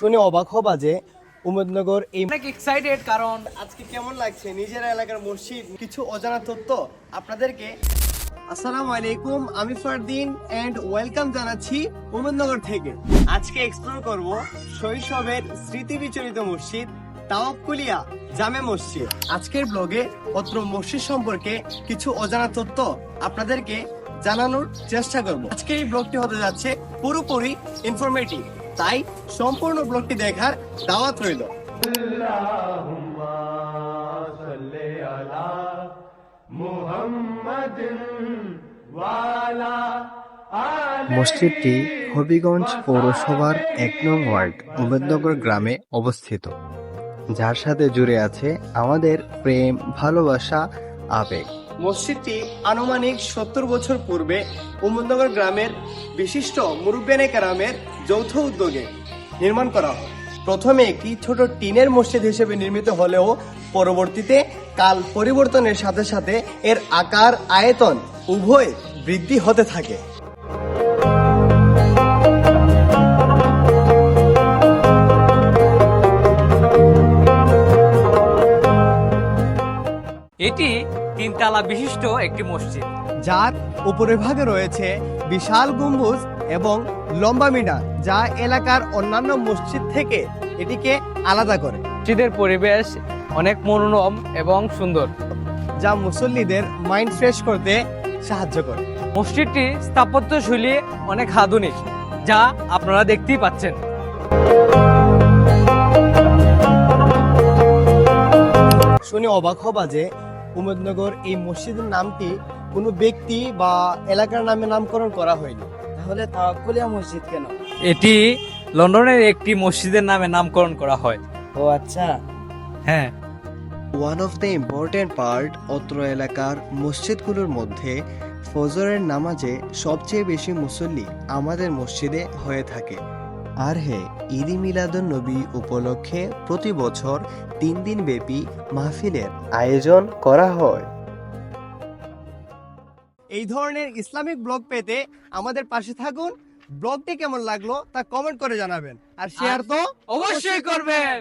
শুনে অবাক হবা যে উমেদনগর এই অনেক এক্সাইটেড কারণ আজকে কেমন লাগছে? নিজের এলাকার মসজিদ কিছু অজানা তথ্য আপনাদেরকে। আসসালামু আলাইকুম, আমি ফারদিন এন্ড ওয়েলকাম জানাচ্ছি উমেদনগর থেকে। আজকে এক্সপ্লোর করব শৈশবের স্মৃতি বিচলিত মসজিদ তাওয়াক্কুলিয়া জামে মসজিদ। আজকের ব্লগে অত্র মসজিদ সম্পর্কে কিছু অজানা তথ্য আপনাদেরকে জানানোর চেষ্টা করব। আজকের এই ব্লগটি হতে যাচ্ছে পুরোপুরি ইনফরমেটিভ তাই সম্পূর্ণ ব্লগটি দেখার দাওয়াত রইল। মসজিদটি হবিগঞ্জ পৌরসভার এক নং ওয়ার্ড উমেদনগর গ্রামে অবস্থিত। যার সাথে জুড়ে আছে আমাদের প্রেম ভালোবাসা আবেগ। মসজিদটি আনুমানিক সত্তর বছর পূর্বে উমদনগর গ্রামের বিশিষ্ট মুরুব্বেনে গ্রামের যৌথ উদ্যোগে নির্মাণ করা হয়। প্রথমে একটি ছোট টিনের মসজিদ হিসেবে নির্মিত হলেও পরবর্তীতে কাল পরিবর্তনের সাথে সাথে এর আকার, আয়তন উভয় বৃদ্ধি হতে থাকে। এটি তিনতলা বিশিষ্ট একটি মসজিদ। যার উপরে ভাগে রয়েছে বিশাল গম্বুজ এবং লম্বা মিনার যা এলাকার অন্যান্য মসজিদ থেকে এটিকে আলাদা করে। মসজিদের পরিবেশ অনেক মনোরম এবং সুন্দর। যা মুসল্লিদের মাইন্ড ফ্রেশ করতে সাহায্য করে। মসজিদটি স্থাপত্য শৈলী অনেক আধুনিক যা আপনারা দেখতেই পাচ্ছেন। শুনে অবাক হবা যে উমেদনগর এই মসজিদের নামটি কোনো ব্যক্তি বা এলাকার নামে নামকরণ করা হয়নি? তাহলে তাওয়াক্কুলিয়া মসজিদ কেন? এটি লন্ডনের একটি মসজিদের নামে নামকরণ করা হয়। ও আচ্ছা। হ্যাঁ। One of the important part অত্র এলাকার মসজিদগুলোর মধ্যে ফজরের নামাজে সবচেয়ে বেশি মুসল্লি আমাদের মসজিদে হয়ে থাকে। আর হে ঈদি মিলাদুন নবী উপলক্ষে প্রতি বছর তিন দিন ব্যাপী মাহফিলের আয়োজন করা হয়। এই ধরনের ইসলামিক ব্লগ পেতে আমাদের পাশে থাকুন। ব্লগটি কেমন লাগল তা কমেন্ট করে জানাবেন। আর শেয়ার তো অবশ্যই করবেন।